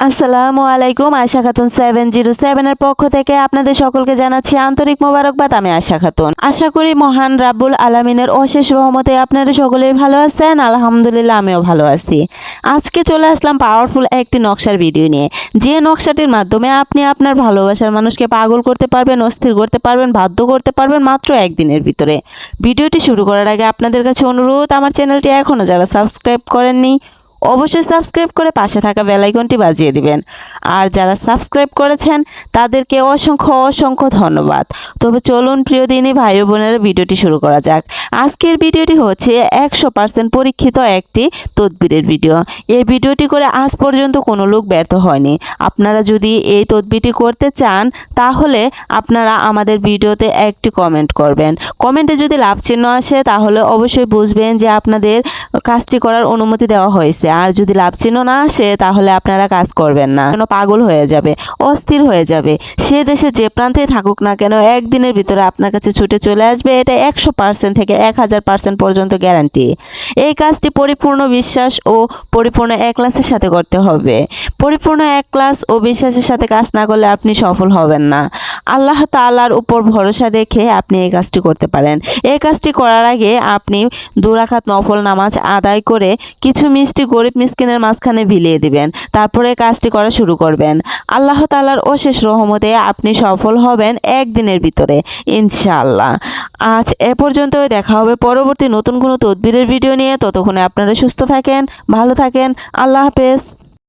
আসসালামু আলাইকুম আশা Khatun seven zero সেভেনের পক্ষ থেকে আপনাদের সকলকে জানাচ্ছি আন্তরিক মোবারকবাদ, আমি আশা খাতুন। আশা করি মহান রাব্বুল আলামিনের অশেষ রহমতে আপনারা সকলেই ভালো আছেন, আলহামদুলিল্লাহ আমিও ভালো আছি। আজকে চলে আসলাম পাওয়ারফুল একটি নকশার ভিডিও নিয়ে। যে নকশাটির মাধ্যমে আপনি আপনার ভালোবাসার মানুষকে পাগল করতে পারবেন, অস্থির করতে পারবেন, বাধ্য করতে পারবেন মাত্র একদিনের ভিতরে। ভিডিওটি শুরু করার আগে আপনাদের কাছে অনুরোধ, আমার চ্যানেলটি এখনও যারা সাবস্ক্রাইব করেননি অবশ্যই সাবস্ক্রাইব করে পাশে থাকা বেলাইকনটি বাজিয়ে দিবেন। আর যারা সাবস্ক্রাইব করেছেন, তাদেরকে অসংখ্য অসংখ্য ধন্যবাদ। তবে চলুন, প্রিয় দিনী ভাই বোনেরা, ভিডিওটি শুরু করা যাক। আজকের ভিডিওটি হচ্ছে একশো পার্সেন্ট পরীক্ষিত একটি তদবিরের ভিডিও। এই ভিডিওটি করে আজ পর্যন্ত কোনো লোক ব্যর্থ হয়নি। আপনারা যদি এই তদবিরটি করতে চান, তাহলে আপনারা আমাদের ভিডিওতে একটি কমেন্ট করবেন। কমেন্টে যদি লাভ চিহ্ন আসে, তাহলে অবশ্যই বুঝবেন যে আপনাদের কাজটি করার অনুমতি দেওয়া হয়েছে। আর যদি লাভ চিহ্ন না আসে, তাহলে আপনারা কাজ করবেন না। কেন পাগল হয়ে যাবে, অস্থির হয়ে যাবে। সে দেশে যে প্রান্তেই থাকুক না কেন, একদিনের ভিতরে আপনার কাছে ছুটে চলে আসবে। এটা একশো পার্সেন্ট থেকে এক হাজার পার্সেন্ট পর্যন্ত গ্যারান্টি এই কাজটি পরিপূর্ণ বিশ্বাস ও পরিপূর্ণ এক ক্লাসের সাথে করতে হবে। পরিপূর্ণ এক ক্লাস ও বিশ্বাসের সাথে কাজ না করলে আপনি সফল হবেন না। আল্লাহ তাআলার উপর ভরসা রেখে আপনি এই কাজটি করতে পারেন। এই কাজটি করার আগে আপনি দুরাখাত নফল নামাজ আদায় করে কিছু মিষ্টি গরিব মিসকিনের মাঝখানে ভিলিয়ে দিবেন, তারপরে কাজটি করা শুরু করবেন। আল্লাহ তালার অশেষ রহমতে আপনি সফল হবেন একদিনের ভিতরে, ইনশাআল্লাহ। আজ এ পর্যন্তই, দেখা হবে পরবর্তী নতুন কোনো তদবিরের ভিডিও নিয়ে। ততক্ষণে আপনারা সুস্থ থাকেন, ভালো থাকেন। আল্লাহ হাফেজ।